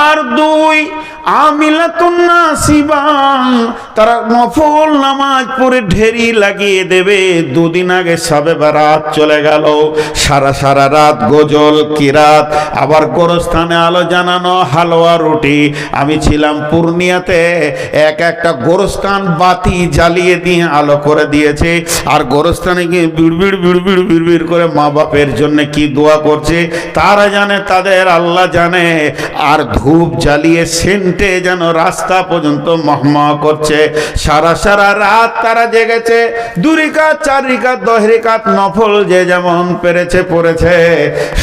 Number দুই আমিলাতুন নাসিবাং তারা নফল নামাজ পড়ে ঢেরি লাগিয়ে দেবে। দুদিন আগে সবে বারাত চলে গেল। সারা সারা রাত গজল, কিরাত, আবার গোরস্থানে আলো জানানো, হালুয়া, রুটি। আমি ছিলাম পূর্ণিয়াতে, এক একটা গোরস্থান বাতি জ্বালিয়ে দিয়ে আলো করে দিয়েছে। আর গোরস্থানে গিয়ে বিড়বিড় বিড়বিড় বিড়বিড় করে মা বাপের জন্য কি দোয়া করছে, তারা জানে, তাদের আল্লাহ জানে। আর ধূপ জ্বালিয়ে সেন্টে যেন রাস্তা পর্যন্ত মহমা করছে। সারা সারা রাত তারা জেগেছে। দুরিকাত চার রিকাত দশ রিকাত নফল যে যেমন পেরেছে, পড়েছে।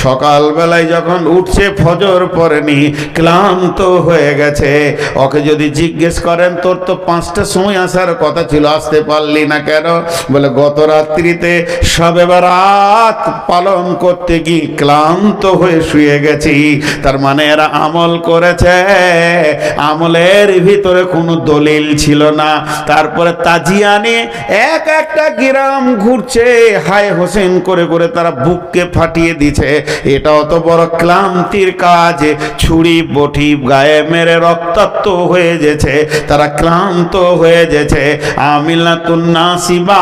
সকালবেলায় যখন উঠছে, ফজর পড়েনি, ক্লান্ত হয়ে গেছে। ওকে যদি জিজ্ঞেস করেন, তোর তো পাঁচটা সময় আসার কথা ছিল, আসতে পারলি না কেন? বলে, গত রাত্রিতে সবে রাত পালন করতে গিয়ে ক্লান্ত হয়ে শুয়ে গেছি। তার মানে এরা আমল করেছে। আমলের ভিতরে কোনো দলিল ছিল না। তারপরে তাজিয়ানে এক একটা গ্রাম ঘুরছে। হায় হোসেন করে করে তারা বুককে ফাটিয়ে দিছে। এটা অত বড় ক্লান্তির কাজ। ছুরি, বটি, গায়ে মেরে রক্তাক্ত হয়ে যেছে। তারা ক্লান্ত হয়ে যেছে। আমিলাতুন নাসিবা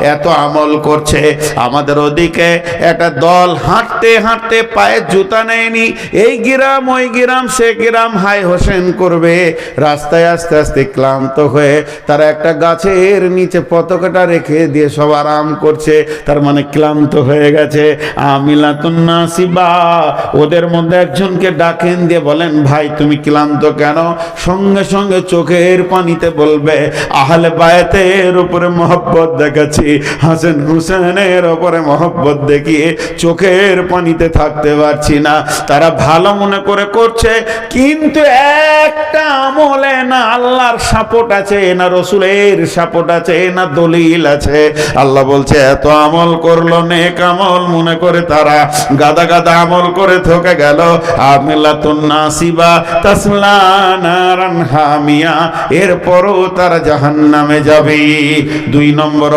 এত আমল করছে। আমাদের ওদিকে একটা দল হাঁটতে হাঁটতে পায়ে জুতা নেয়নি। এই গ্রাম, ওই গ্রাম, সে গ্রাম হাই হোসেন করবে। রাস্তায় আস্তে আস্তে ক্লান্ত হয়ে তারা একটা গাছের নিচে পতাকাটা রেখে দিয়ে সব আরাম করছে। তার মানে ক্লান্ত হয়ে গেছে। ওদের মধ্যে একজনকে ডাকেন দিয়ে বলেন, ভাই, তুমি ক্লান্ত কেন? সঙ্গে সঙ্গে চোখের পানিতে বলবে, আহলে বায়াতের উপরে মহব্বত দেখাচ্ছি। হাসান হুসেনের উপরে মহব্বত দেখিয়ে চোখের পানিতে থাকতে পারছি না। তারা ভালো মনে করে করছে, কিন্তু একটা আমলে না, আল্লাহর সাপোর্ট আছে, না রসুলের সাপোর্ট আছে, না দলিল আছে। আল্লাহ বলছে, এত আমল করল নেক আমল, মনে করে তারা গাদা গাদা আমল করে থকে গেল। এরপরও তারা জাহান্নামে যাবে। দুই নম্বর